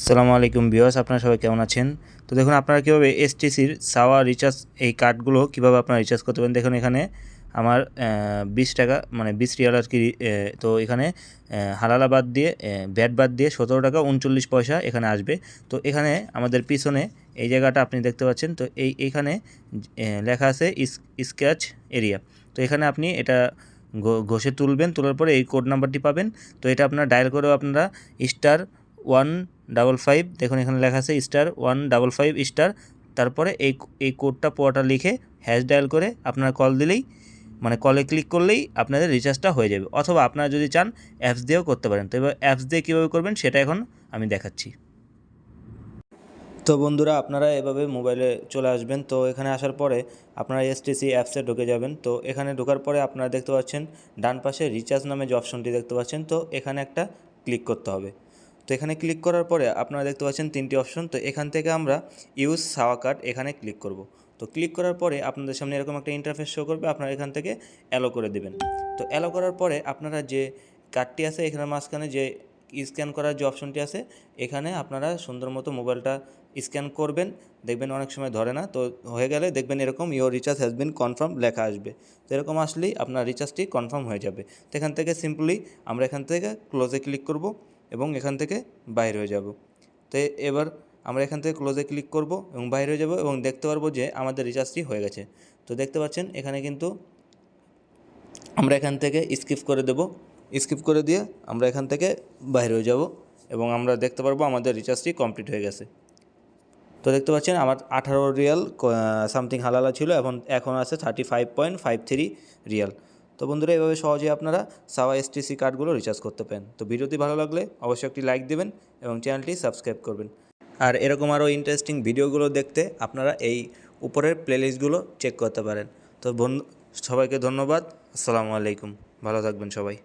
আসসালামু আলাইকুম ভিউয়ার্স, আপনারা সবাই কেমন আছেন? তো দেখুন, আপনারা কীভাবে এসটিসির সাওয়া রিচার্জ এই কার্ডগুলো কীভাবে আপনারা রিচার্জ করতে পারেন? দেখুন, এখানে আমার বিশ টাকা মানে বিশ রিয়াল আর কি তো এখানে হালালা বাদ দিয়ে ব্যাট বাদ দিয়ে সতেরো টাকা উনচল্লিশ পয়সা এখানে আসবে। তো এখানে আমাদের পিছনে এই জায়গাটা আপনি দেখতে পাচ্ছেন। তো এই এইখানে লেখা আছে স্ক্র্যাচ এরিয়া। তো এখানে আপনি এটা ঘষে তুলবেন, তোলার পরে এই কোড নাম্বারটি পাবেন। তো এটা আপনারা ডায়াল করেও আপনারা স্টার ওয়ান ডাবল ফাইভ দেখুন এখানে লেখা আছে star one double five star তারপরে এই এই কোডটা পুরোটা লিখে হ্যাশ ডায়াল করে আপনারা কল দিলেই মানে কলে ক্লিক করলেই আপনাদের রিচার্জটা হয়ে যাবে। অথবা আপনারা যদি চান অ্যাপস দিয়েও করতে পারেন। তো এবার অ্যাপস দিয়ে কীভাবে করবেন সেটা এখন আমি দেখাচ্ছি। তো বন্ধুরা, আপনারা এভাবে মোবাইলে চলে আসবেন। তো এখানে আসার পরে আপনারা এসটিসি অ্যাপসে ঢুকে যাবেন। তো এখানে ঢোকার পরে আপনারা দেখতে পাচ্ছেন, ডান পাশে রিচার্জ নামে যে অপশনটি দেখতে পাচ্ছেন, তো এখানে একটা ক্লিক করতে হবে। তো এখানে ক্লিক করার পরে আপনারা দেখতে পাচ্ছেন তিনটি অপশন তো এখান থেকে আমরা ইউজ সাওয়া কার্ড এখানে ক্লিক করব। তো ক্লিক করার পরে আপনাদের সামনে এরকম একটা ইন্টারফেস শো করবে, আপনারা এখান থেকে অ্যালো করে দেবেন। তো অ্যালো করার পরে আপনারা যে কার্ডটি আছে, এখানে মাঝখানে যে স্ক্যান করার যে অপশনটি আছে, এখানে আপনারা সুন্দর মতো মোবাইলটা স্ক্যান করবেন। দেখবেন অনেক সময় ধরে না, তো হয়ে গেলে দেখবেন এরকম your recharge has been confirm লেখা আসবে। তো এরকম আসলেই আপনার রিচার্জটি কনফার্ম হয়ে যাবে। তো এখান থেকে সিম্পলি আমরা এখান থেকে ক্লোজে ক্লিক করব। এবং এখান থেকে বাইর হয়ে যাব। তো এবার আমরা এখান থেকে ক্লোজে ক্লিক করব এবং বাইরে হয়ে যাব এবং দেখতে পারব যে আমাদের রিচার্জটি হয়ে গেছে। তো দেখতে পাচ্ছেন, এখানে কিন্তু আমরা এখান থেকে স্কিপ করে দেব। স্কিপ করে দিয়ে আমরা এখান থেকে বাইর হয়ে যাব এবং আমরা দেখতে পারব আমাদের রিচার্জটি কমপ্লিট হয়ে গেছে। তো দেখতে পাচ্ছেন, আমার আঠারো রিয়াল সামথিং হালালা ছিল, এখন এখন আছে thirty five point five three riyal. তো বন্ধুরা, এভাবে সহজে আপনারা সাওয়া এসটিসি কার্ডগুলো রিচার্জ করতে পারেন। তো ভিডিওটি ভালো লাগলে অবশ্যই একটি লাইক দেবেন এবং চ্যানেলটি সাবস্ক্রাইব করবেন। আর এরকম আরও ইন্টারেস্টিং ভিডিওগুলো দেখতে আপনারা এই উপরের প্লেলিস্টগুলো চেক করতে পারেন। তো বন্ধু, সবাইকে ধন্যবাদ। আসসালামু আলাইকুম। ভালো থাকবেন সবাই।